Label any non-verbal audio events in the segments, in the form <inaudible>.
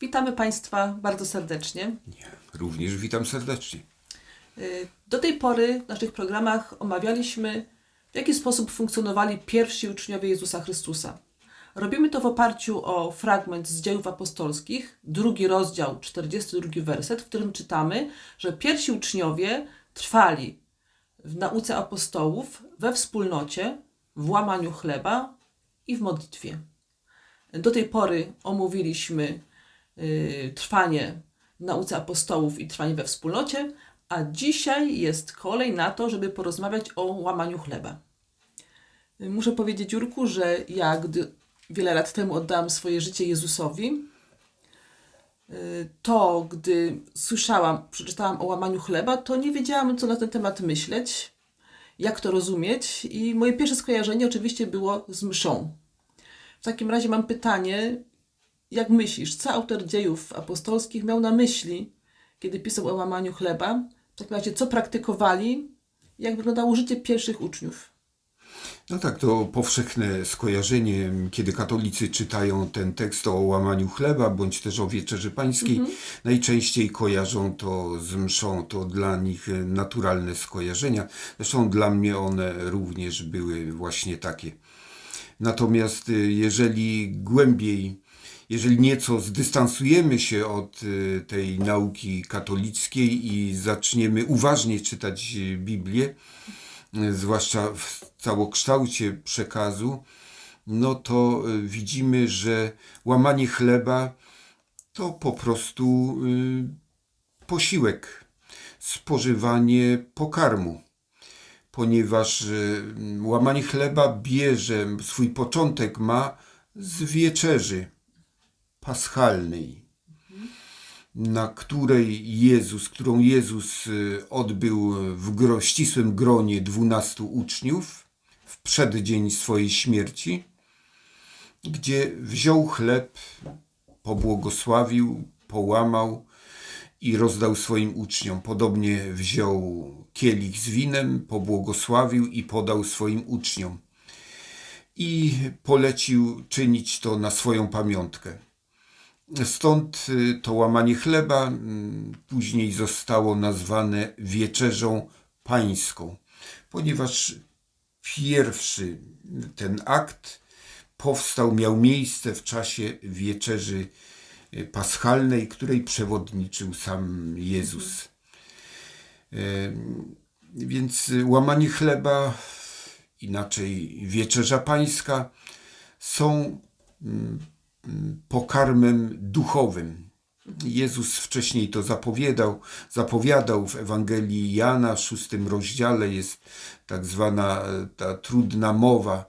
Witamy Państwa bardzo serdecznie. Również witam serdecznie. Y, Do tej pory w naszych programach omawialiśmy, w jaki sposób funkcjonowali pierwsi uczniowie Jezusa Chrystusa. Robimy to w oparciu o fragment z dziejów apostolskich, drugi rozdział, 42 werset, w którym czytamy, że pierwsi uczniowie trwali w nauce apostołów, we wspólnocie, w łamaniu chleba i w modlitwie. Do tej pory omówiliśmy trwanie w nauce apostołów i trwanie we wspólnocie, a dzisiaj jest kolej na to, żeby porozmawiać o łamaniu chleba. Y, Muszę powiedzieć, Jurku, że ja, gdy wiele lat temu oddałam swoje życie Jezusowi, y, to gdy słyszałam, przeczytałam o łamaniu chleba, to nie wiedziałam, co na ten temat myśleć, jak to rozumieć, i moje pierwsze skojarzenie oczywiście było z mszą. W takim razie mam pytanie, jak myślisz, co autor dziejów apostolskich miał na myśli, kiedy pisał o łamaniu chleba? W takim razie, co praktykowali? Jak wyglądało życie pierwszych uczniów? No tak, to powszechne skojarzenie, kiedy katolicy czytają ten tekst o łamaniu chleba, bądź też o wieczerzy pańskiej, najczęściej kojarzą to z mszą, to dla nich naturalne skojarzenia. Zresztą dla mnie one również były właśnie takie. Natomiast y, jeżeli głębiej, jeżeli nieco zdystansujemy się od y, tej nauki katolickiej i zaczniemy uważnie czytać y, Biblię, y, zwłaszcza w całokształcie przekazu, no to widzimy, że łamanie chleba to po prostu posiłek, spożywanie pokarmu ponieważ łamanie chleba bierze, swój początek ma z wieczerzy paschalnej, na której Jezus, którą Jezus y, odbył w gro, ścisłym gronie dwunastu uczniów w przeddzień swojej śmierci, gdzie wziął chleb, pobłogosławił, połamał i rozdał swoim uczniom. Podobnie wziął kielich z winem, pobłogosławił i podał swoim uczniom. I polecił czynić to na swoją pamiątkę. Stąd y, to łamanie chleba mm, później zostało nazwane wieczerzą pańską, ponieważ pierwszy ten akt powstał, miał miejsce w czasie wieczerzy y, paschalnej, której przewodniczył sam Jezus. Em, Więc y, łamanie chleba, inaczej wieczerza pańska, są mm, pokarmem duchowym. Jezus wcześniej to zapowiadał, zapowiadał w Ewangelii Jana, w szóstym rozdziale jest tak zwana e, ta trudna mowa,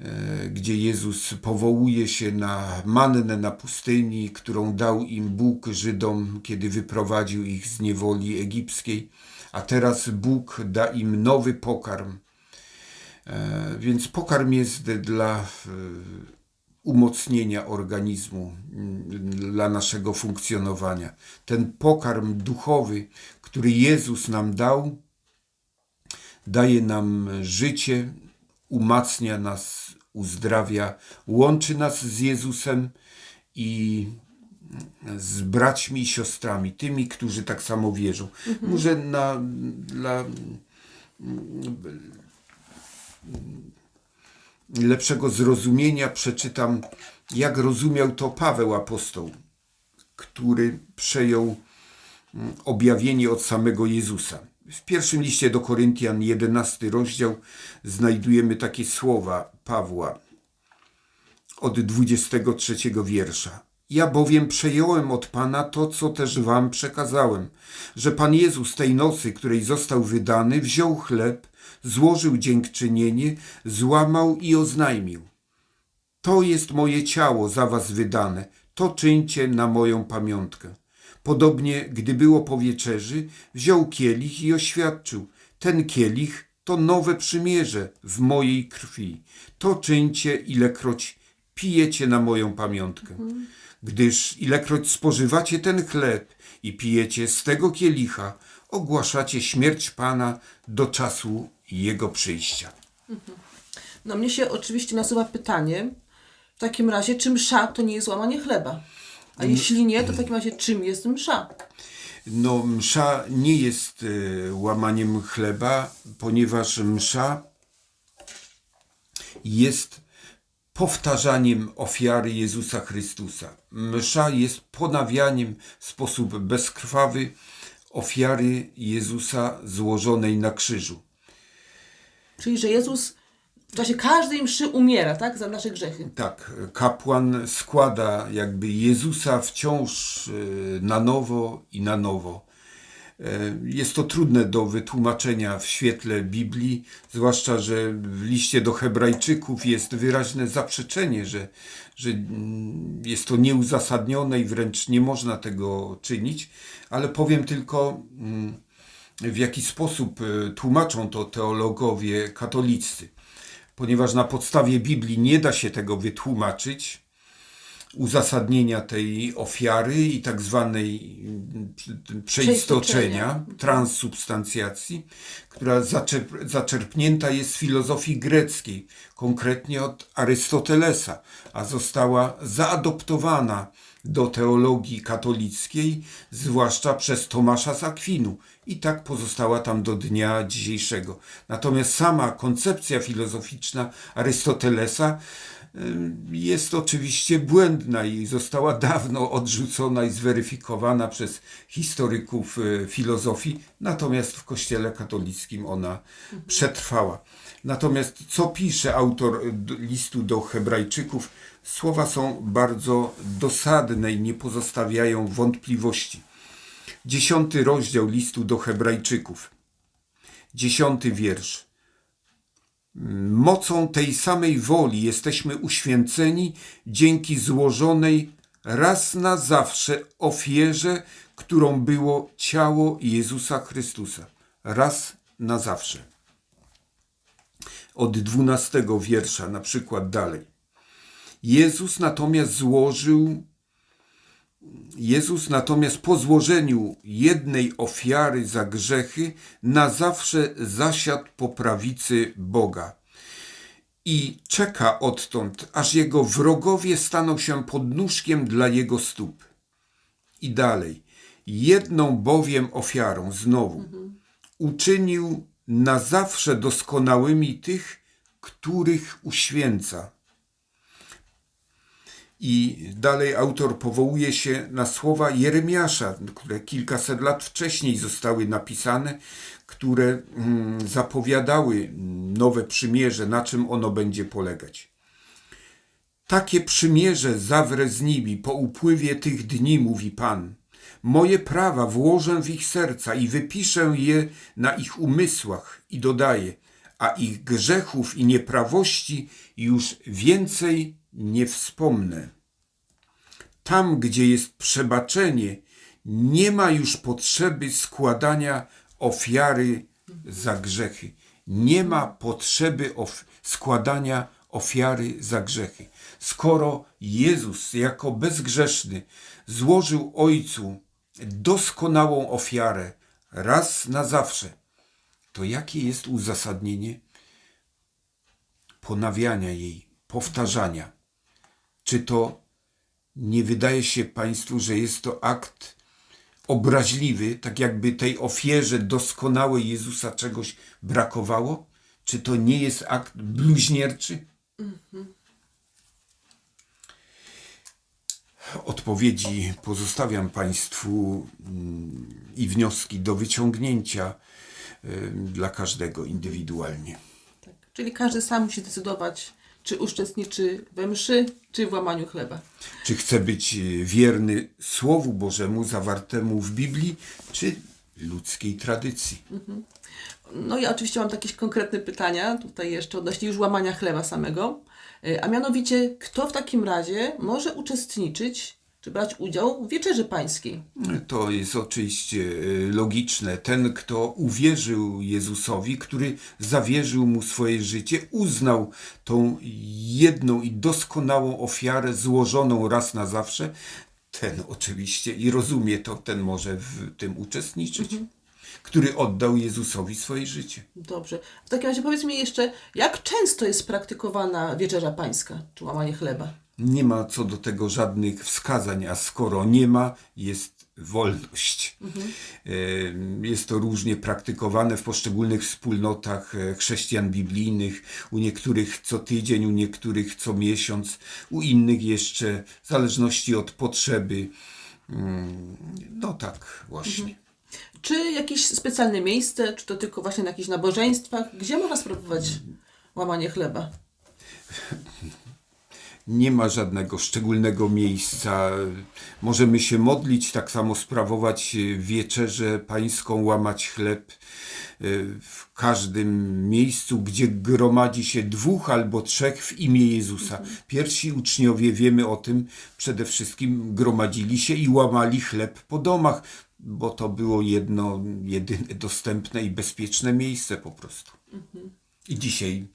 e, gdzie Jezus powołuje się na mannę na pustyni, którą dał im Bóg Żydom, kiedy wyprowadził ich z niewoli egipskiej, a teraz Bóg da im nowy pokarm. E, Więc pokarm jest dla umocnienia organizmu, mm, dla naszego funkcjonowania. Ten pokarm duchowy, który Jezus nam dał, daje nam życie, umacnia nas, uzdrawia, łączy nas z Jezusem i z braćmi i siostrami, tymi, którzy tak samo wierzą. Może na, dla lepszego zrozumienia przeczytam, jak rozumiał to Paweł apostoł, który przejął mm, objawienie od samego Jezusa. W pierwszym liście do Koryntian, 11 rozdział, znajdujemy takie słowa Pawła od 23 wiersza. Ja bowiem przejąłem od Pana to, co też wam przekazałem, że Pan Jezus tej nocy, której został wydany, wziął chleb, złożył dziękczynienie, złamał i oznajmił. To jest moje ciało za was wydane, to czyńcie na moją pamiątkę. Podobnie, gdy było po wieczerzy, wziął kielich i oświadczył: Ten kielich to nowe przymierze w mojej krwi. To czyńcie, ilekroć pijecie na moją pamiątkę. Gdyż ilekroć spożywacie ten chleb i pijecie z tego kielicha, ogłaszacie śmierć Pana do czasu Jego przyjścia. No mnie się oczywiście nasuwa pytanie, w takim razie, czy msza to nie jest łamanie chleba? A jeśli nie, to w takim razie czym jest msza? No, msza nie jest e, łamaniem chleba, ponieważ msza jest powtarzaniem ofiary Jezusa Chrystusa. Msza jest ponawianiem w sposób bezkrwawy ofiary Jezusa złożonej na krzyżu. Czyli, że Jezus w czasie każdej mszy umiera, tak? Za nasze grzechy. Tak, kapłan składa jakby Jezusa wciąż e, na nowo i na nowo. E, Jest to trudne do wytłumaczenia w świetle Biblii, zwłaszcza, że w liście do Hebrajczyków jest wyraźne zaprzeczenie, że, że mm, jest to nieuzasadnione i wręcz nie można tego czynić, ale powiem tylko, mm, w jaki sposób e, tłumaczą to teologowie katolicy. Ponieważ na podstawie Biblii nie da się tego wytłumaczyć, uzasadnienia tej ofiary i tak zwanej mm, przeistoczenia, Przeistoczenia. transsubstancjacji, która zaczerp- zaczerpnięta jest z filozofii greckiej, konkretnie od Arystotelesa, a została zaadoptowana do teologii katolickiej, zwłaszcza przez Tomasza z Akwinu i tak pozostała tam do dnia dzisiejszego. Natomiast sama koncepcja filozoficzna Arystotelesa jest oczywiście błędna i została dawno odrzucona i zweryfikowana przez historyków e, filozofii, natomiast w Kościele katolickim ona przetrwała. Natomiast co pisze autor d- listu do Hebrajczyków? Słowa są bardzo dosadne i nie pozostawiają wątpliwości. Dziesiąty rozdział listu do Hebrajczyków, dziesiąty wiersz. Mocą tej samej woli jesteśmy uświęceni dzięki złożonej raz na zawsze ofierze, którą było ciało Jezusa Chrystusa. Raz na zawsze. Od dwunastego wiersza, na przykład dalej. Jezus natomiast złożył Jezus natomiast po złożeniu jednej ofiary za grzechy na zawsze zasiadł po prawicy Boga i czeka odtąd, aż jego wrogowie staną się podnóżkiem dla jego stóp. I dalej. Jedną bowiem ofiarą znowu uczynił na zawsze doskonałymi tych, których uświęca. I dalej autor powołuje się na słowa Jeremiasza, które kilkaset lat wcześniej zostały napisane, które mm, zapowiadały nowe przymierze, na czym ono będzie polegać. Takie przymierze zawrę z nimi po upływie tych dni, mówi Pan. Moje prawa włożę w ich serca i wypiszę je na ich umysłach i dodaję, a ich grzechów i nieprawości już więcej nie wspomnę. Tam, gdzie jest przebaczenie, nie ma już potrzeby składania ofiary za grzechy. Nie ma potrzeby of- składania ofiary za grzechy. Skoro Jezus jako bezgrzeszny złożył Ojcu doskonałą ofiarę raz na zawsze, to jakie jest uzasadnienie ponawiania jej, powtarzania? Czy to nie wydaje się Państwu, że jest to akt obraźliwy, tak jakby tej ofierze doskonałej Jezusa czegoś brakowało? Czy to nie jest akt bluźnierczy? Odpowiedzi pozostawiam Państwu mm, i wnioski do wyciągnięcia dla każdego indywidualnie. Tak. Czyli każdy sam musi decydować, czy uczestniczy we mszy, czy w łamaniu chleba. Czy chce być y, wierny Słowu Bożemu zawartemu w Biblii, czy ludzkiej tradycji? No ja oczywiście mam jakieś konkretne pytania, tutaj jeszcze odnośnie już łamania chleba samego. Y, A mianowicie, kto w takim razie może uczestniczyć, czy brać udział w wieczerzy pańskiej? To jest oczywiście y, logiczne. Ten, kto uwierzył Jezusowi, który zawierzył mu swoje życie, uznał tą jedną i doskonałą ofiarę złożoną raz na zawsze, ten oczywiście i rozumie to, ten może w tym uczestniczyć, który oddał Jezusowi swoje życie. Dobrze. W takim razie powiedz mi jeszcze, jak często jest praktykowana wieczerza pańska, czy łamanie chleba? Nie ma co do tego żadnych wskazań, a skoro nie ma, jest wolność. E, Jest to różnie praktykowane w poszczególnych wspólnotach e, chrześcijan biblijnych. U niektórych co tydzień, u niektórych co miesiąc, u innych jeszcze w zależności od potrzeby. Mm, No tak, właśnie. Czy jakieś specjalne miejsce, czy to tylko właśnie na jakichś nabożeństwach, gdzie można spróbować łamanie chleba? <laughs> Nie ma żadnego szczególnego miejsca. Możemy się modlić, tak samo sprawować wieczerzę pańską, łamać chleb e, w każdym miejscu, gdzie gromadzi się dwóch albo trzech w imię Jezusa. Pierwsi uczniowie, wiemy o tym, przede wszystkim gromadzili się i łamali chleb po domach, bo to było jedno, jedyne dostępne i bezpieczne miejsce po prostu. I dzisiaj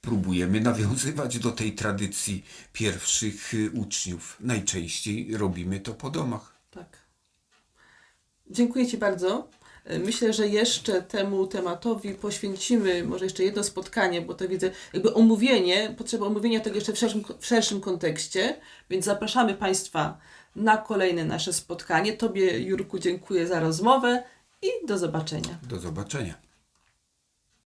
próbujemy nawiązywać do tej tradycji pierwszych y, uczniów. Najczęściej robimy to po domach. Tak. Dziękuję Ci bardzo. E, Myślę, że jeszcze temu tematowi poświęcimy może jeszcze jedno spotkanie, bo to widzę jakby omówienie, potrzeba omówienia tego jeszcze w szerszym, w szerszym kontekście, więc zapraszamy Państwa na kolejne nasze spotkanie. Tobie, Jurku, dziękuję za rozmowę i do zobaczenia. Do zobaczenia.